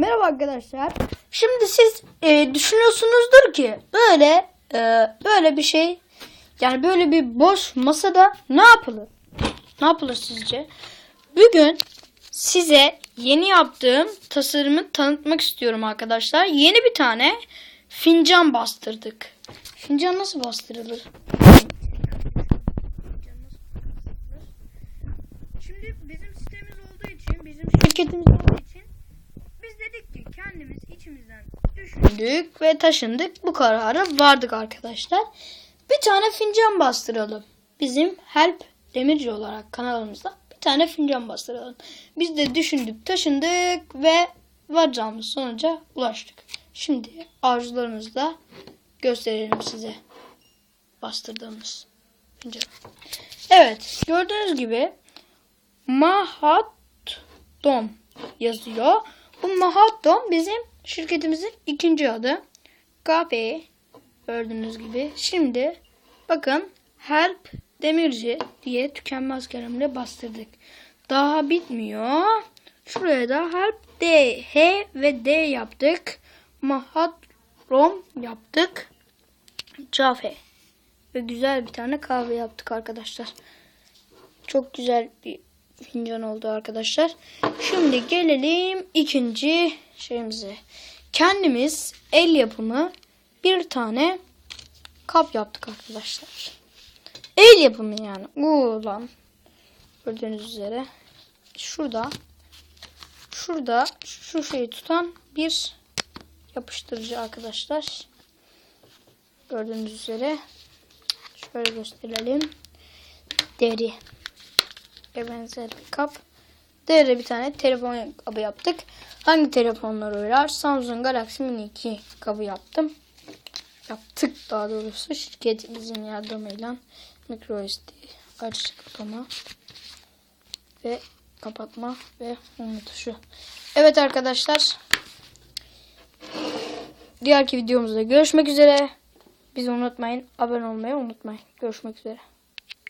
Merhaba arkadaşlar. Şimdi siz e, düşünüyorsunuzdur ki böyle e, böyle bir şey yani böyle bir boş masada ne yapılır? Ne yapılır sizce? Bugün size yeni yaptığım tasarımı tanıtmak istiyorum arkadaşlar. Yeni bir tane fincan bastırdık. Fincan nasıl bastırılır? Şimdi bizim sitemiz olduğu için, bizim şirketimiz olduğu için biz dedik ki kendimiz içimizden düşündük ve taşındık. Bu karara vardık arkadaşlar. Bir tane fincan bastıralım. Bizim Help Demirci olarak kanalımızda bir tane fincan bastıralım. Biz de düşündük, taşındık ve varacağımız sonuca ulaştık. Şimdi arzularımızla gösterelim size bastırdığımız fincanı. Evet, gördüğünüz gibi Mahatdom yazıyor. Bu Mahatdom bizim şirketimizin ikinci adı. KP gördüğünüz gibi. Şimdi bakın Help Demirci diye tükenmez kalemle bastırdık. Daha bitmiyor. Şuraya da Help D, H ve D yaptık. Mahatrom yaptık. Cafe. Ve güzel bir tane kahve yaptık arkadaşlar. Çok güzel bir fincan oldu arkadaşlar. Şimdi gelelim ikinci şeyimize. Kendimiz el yapımı bir tane kap yaptık arkadaşlar. El yapımı yani. Ulan. Gördüğünüz üzere. Şurada. Şurada şu şeyi tutan bir yapıştırıcı arkadaşlar. Gördüğünüz üzere. Şöyle gösterelim. Deri benzer kap. Değerli bir tane telefon kabı yaptık. Hangi telefonlar uyar? Samsung Galaxy Mini 2 kabı yaptım. Yaptık daha doğrusu şirketimizin yardımıyla micro SD açık kapama ve kapatma ve unut tuşu. Evet arkadaşlar. Diğerki videomuzda görüşmek üzere. Bizi unutmayın. Abone olmayı unutmayın. Görüşmek üzere.